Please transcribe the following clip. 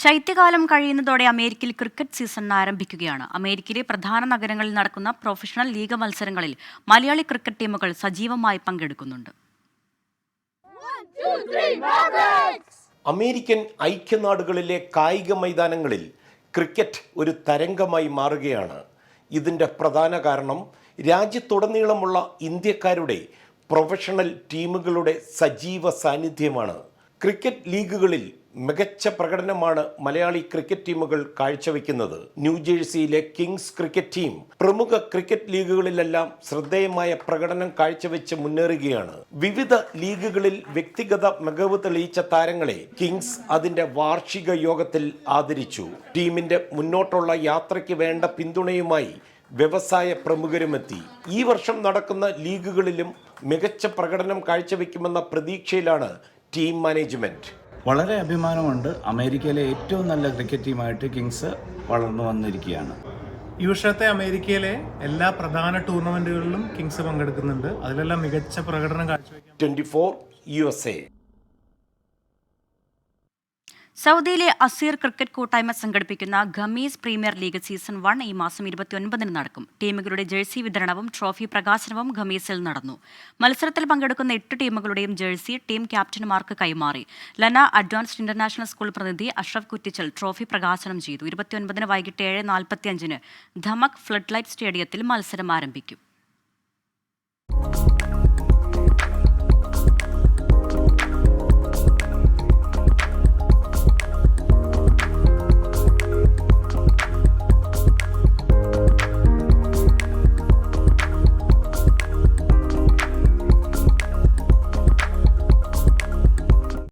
ശൈത്യകാലം കഴിയുന്നതോടെ അമേരിക്കയിൽ cricket season ആരംഭിക്കുകയാണ്. അമേരിക്കയിലെ പ്രധാന നഗരങ്ങളിൽ നടക്കുന്ന പ്രൊഫഷണൽ ലീഗ് മത്സരങ്ങളിൽ മലയാളി ക്രിക്കറ്റ് ടീമുകൾ സജീവമായി പങ്കെടുക്കുന്നുണ്ട്. അമേരിക്കൻ ഐക്യനാടുകളിലെ കായിക മൈതാനങ്ങളിൽ ക്രിക്കറ്റ് ഒരു തരംഗമായി മാറുകയാണ്. ഇതിന്റെ പ്രധാന കാരണം രാജ്യത്തുടനീളമുള്ള ഇന്ത്യക്കാരുടെ പ്രൊഫഷണൽ ടീമുകളുടെ സജീവ സാന്നിധ്യമാണ്. ക്രിക്കറ്റ് ലീഗുകളിൽ മികച്ച പ്രകടനമാണ് മലയാളി ക്രിക്കറ്റ് ടീമുകൾ കാഴ്ചവെക്കുന്നത്. ന്യൂജേഴ്സിയിലെ കിങ്സ് ക്രിക്കറ്റ് ടീം പ്രമുഖ ക്രിക്കറ്റ് ലീഗുകളിലെല്ലാം ശ്രദ്ധേയമായ പ്രകടനം കാഴ്ചവെച്ച് മുന്നേറുകയാണ്. വിവിധ ലീഗുകളിൽ വ്യക്തിഗത മികവ് തെളിയിച്ച താരങ്ങളെ കിങ്സ് അതിന്റെ വാർഷിക യോഗത്തിൽ ആദരിച്ചു. ടീമിന്റെ മുന്നോട്ടുള്ള യാത്രയ്ക്ക് വേണ്ട പിന്തുണയുമായി വ്യവസായ പ്രമുഖരുമെത്തി. ഈ വർഷം നടക്കുന്ന ലീഗുകളിലും മികച്ച പ്രകടനം കാഴ്ചവെക്കുമെന്ന പ്രതീക്ഷയിലാണ് ടീം മാനേജ്മെന്റ്. വളരെ അഭിമാനമുണ്ട് അമേരിക്കയിലെ ഏറ്റവും നല്ല ക്രിക്കറ്റ് ടീമായിട്ട് കിങ്സ് വളർന്നു വന്നിരിക്കുകയാണ്. ഈ വർഷത്തെ അമേരിക്കയിലെ എല്ലാ പ്രധാന ടൂർണമെന്റുകളിലും കിങ്സ് പങ്കെടുക്കുന്നുണ്ട്. അതിലെല്ലാം മികച്ച പ്രകടനം കാഴ്ചവെക്കാൻ twenty four U S A സൗദിയിലെ അസീർ ക്രിക്കറ്റ് കൂട്ടായ്മ സംഘടിപ്പിക്കുന്ന Khamis premier league season one ഈ മാസം ഇരുപത്തിയൊൻപതിന് നടക്കും. ടീമുകളുടെ ജേഴ്സി വിതരണവും ട്രോഫി പ്രകാശനവും ഖമീസിൽ നടന്നു. മത്സരത്തിൽ പങ്കെടുക്കുന്ന എട്ട് ടീമുകളുടെയും ജേഴ്സി ടീം ക്യാപ്റ്റന്മാർക്ക് കൈമാറി. ലന അഡ്വാൻസ്ഡ് ഇന്റർനാഷണൽ സ്കൂൾ പ്രതിനിധി അഷ്റഫ് കുറ്റിച്ചൽ ട്രോഫി പ്രകാശനം ചെയ്തു. ഇരുപത്തിയൊൻപതിന് വൈകിട്ട് ഏഴ് നാൽപ്പത്തിയഞ്ചിന് ധമക് ഫ്ലഡ് ലൈറ്റ് സ്റ്റേഡിയത്തിൽ മത്സരം ആരംഭിക്കും.